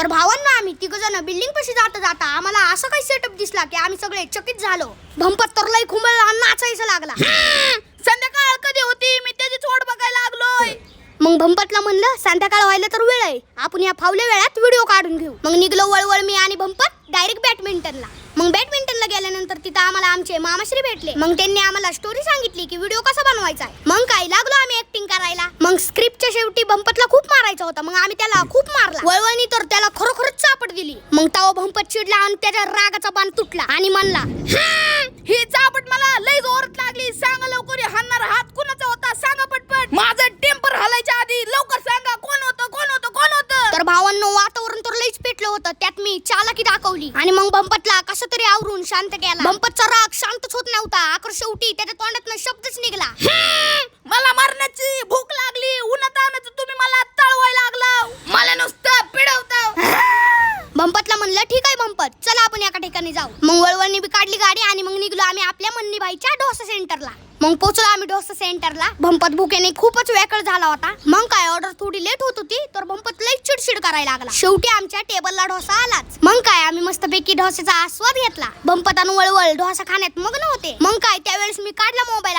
तर भावांना आम्ही तिघ जण बिल्डिंग पशी जाता जाता आम्हाला असं काही सेटअप दिसला की आम्ही सगळे चकित झालो. भंपत तर लय खुंबळला नाचायचं लागला. संध्याकाळ कधी होती? मी त्याची चोट बघायला लागलोय. मग भंपतला म्हणलं संध्याकाळ व्हायला तर वेळ आहे. आपण या फावल्या वेळात व्हिडिओ काढून घेऊ. मग निघलो वळवळ मी आणि भंपत डायरेक्ट बॅडमिंटनला मग बॅडमिंटनला गेल्यानंतर तिथं आम्हाला आमचे मामाश्री भेटले. मग त्यांनी आम्हाला स्टोरी सांगितली की व्हिडिओ कसा बनवायचा आहे. मग काय लागलो आम्ही ऍक्टिंग करायला. शेवटी भंपतला खूप मारायचा होता. मग आम्ही त्याला खूप मारला. वळवणी तर त्याला खरोखरच चापट दिली. मग तो भंपत चिडला आणि त्याच्या रागाचा बाण तुटला आणि म्हणला ही चापट मला लई जोरात लागली. सांगा लवकर हाणणार हात कुणाचा होता? सांगा पटपट. माझं टेम्पर हलायच्या आधी. लवकर सांगा कोण होतं कोण होतं कोण होतं? तर भावांनो वातावरण तर लईच पेटलं होतं. त्यात मी चालाकी दाखवली. आणि मग भंपतला कसं तरी आवरून शांत केला. भंपतचा राग शांतच होत नव्हता. आकर शेवटी त्याच्या तोंडातनं शब्दच निघला. मला मारण्याची म्हणलं ठीक आहे बंपत चला आपण एका ठिकाणी जाऊ. मग वळवळणी बी काढली गाडी आणि मग निघलो आम्ही आपल्या मन्नी बाईच्या डोसा सेंटरला. मग पोचलो आम्ही डोसा सेंटरला. भंपत भुकेने खूपच वेकळ झाला होता. मग काय ऑर्डर थोडी लेट होत होती तर भंपत लई चिडचिड करायला लागला. शेवटी आमच्या टेबलला डोसा आलाच. मग काय आम्ही मस्तपैकी डोस्याचा आस्वाद घेतला. भंपत आणि वळवळ डोसा खाण्यात मग्न होते. मग काय त्यावेळेस मी काढला मोबाईल